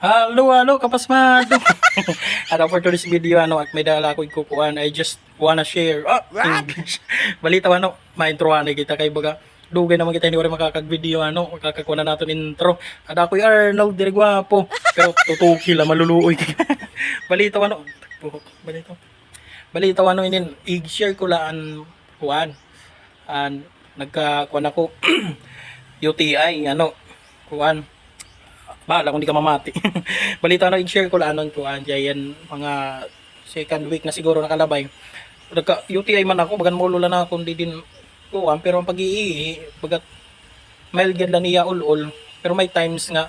Hello, hello, kapasmado. At for today's video, ano, at may dala ko ikukuhan, I just wanna share. English. Balita, ano, ma-introhan na kita kay baga. Dugay naman kita hindi ko rin makakag-video, ano, makakakuha na natin intro. At ako yung Arnold, diri gwapo. Pero tutuki lang, maluluoy. Balita, ano, balita. Balita, ano, inin, i-share ko lang, kuhan. And, nagkakuhan ako, UTI, ano, kuhan bahala kung di ka mamati. Balita na i-share ko lang anon ko andiyan yan mga second week na siguro nakalabay. Nagka UTI man ako, bagan mulo lang ako hindi din ko pero ang pag-ii bagat mild ganda niya ul-ul pero may times nga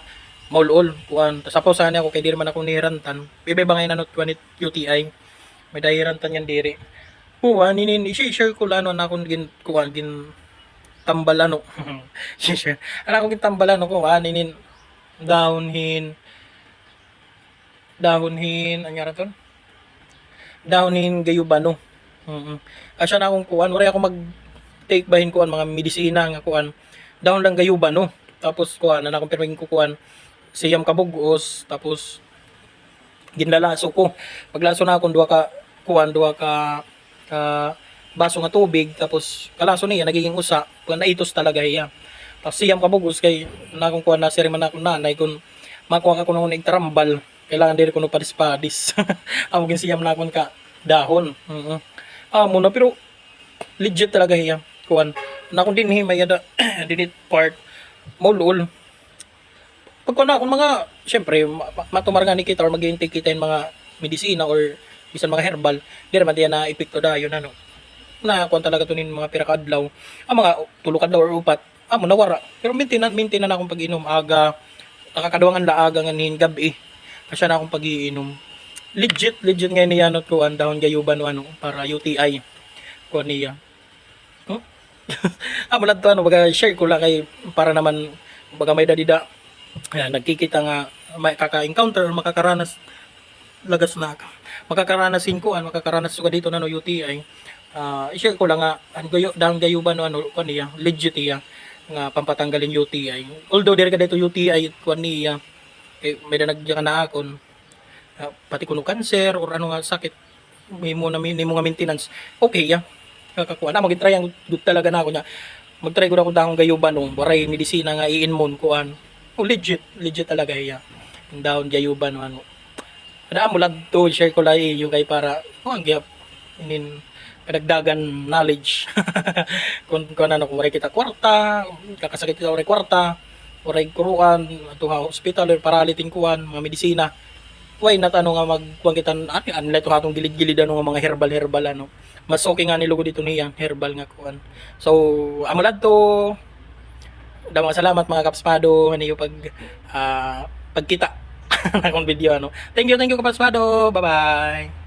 maulol kuan tapos apo sana ako kay di man ako nihirantan. Bibe ba ngayon ano 20 UTI may dahirantan yan diri. Kuan ninin i-share ko lang ano na akong gin kuan gin tambalano share ana akong gin tambalano ko ah ninin downhin downhin ano yara ton downhin gayubano. Mm asya na akong kuan wala ako mag take bahin kuan mga medisina nga kuan down lang gayubano. Tapos kuan na akong pirming kukuan siyam kabugos tapos ginlalaso ko. Paglaso na akong duha ka kuan duha ka ka baso nga tubig tapos kalaso niya nagiging usa. Kung naitos talaga iya tapos siyam kabugos kay na akong kuan na siri man akong nanay kung makuha ka ko nung nagtrambal kailangan diri ko no padis padis. Amo gin siyam na akong ka dahon. Mm amo na pero legit talaga iya kuan na akong dinhi may ada dinit part maulol pag ko na akong mga syempre ma- ma- matumar nga ni kita or mag-intake kita yung mga medisina or bisan mga herbal di naman diyan na epekto dayon ano. Na kuan talaga tunin mga pira kadlaw ang mga tulo kadlaw or upat amo nawara. Pero maintain maintain na akong pag-inom. Aga nakakaduwangan la aga nga nin gabi. Kasi na akong pag-iinom. Legit legit nga niya not ko ang down gayuban no ano para UTI ko niya. Huh? amo lang to ano baga share ko lang kay para naman baga may dadida. Ayan, nagkikita nga may kaka-encounter or makakaranas lagas na ka. Makakaranas ko an makakaranas ko dito na no UTI. Ah, i-share ko lang nga ang gayo dang gayuban no ano ko niya. Legit iya nga pampatanggalin UTI. Although diri ka dito UTI ko niya eh, may nanagya ka na akon ah, pati kuno cancer or ano nga sakit may mo na may mo nga maintenance. Okay ya kakakuha na magitry ang good talaga na ako niya. Magtry ko na ko dahong gayuban no? Waray medisina nga i-inmon kuan. Oh, legit legit talaga iya yung dahon gayuban no ano. Ada mo lang to share ko lang yung kay para oh ang gyap inin kadagdagan knowledge. Kung kung ano kung kita kwarta kakasakit kita waray kwarta waray kuruan ato nga hospital or paraliting kuan mga medisina. Why not ano nga magkuhan kita ano ano ito hatong gilid-gilid ano nga mga herbal herbal ano. Mas okay nga nilugo dito niya herbal nga kuan. So amo lang to. Damang salamat mga kapspado ano pag ah, pagkita akong video ano. Thank you thank you kapspado bye bye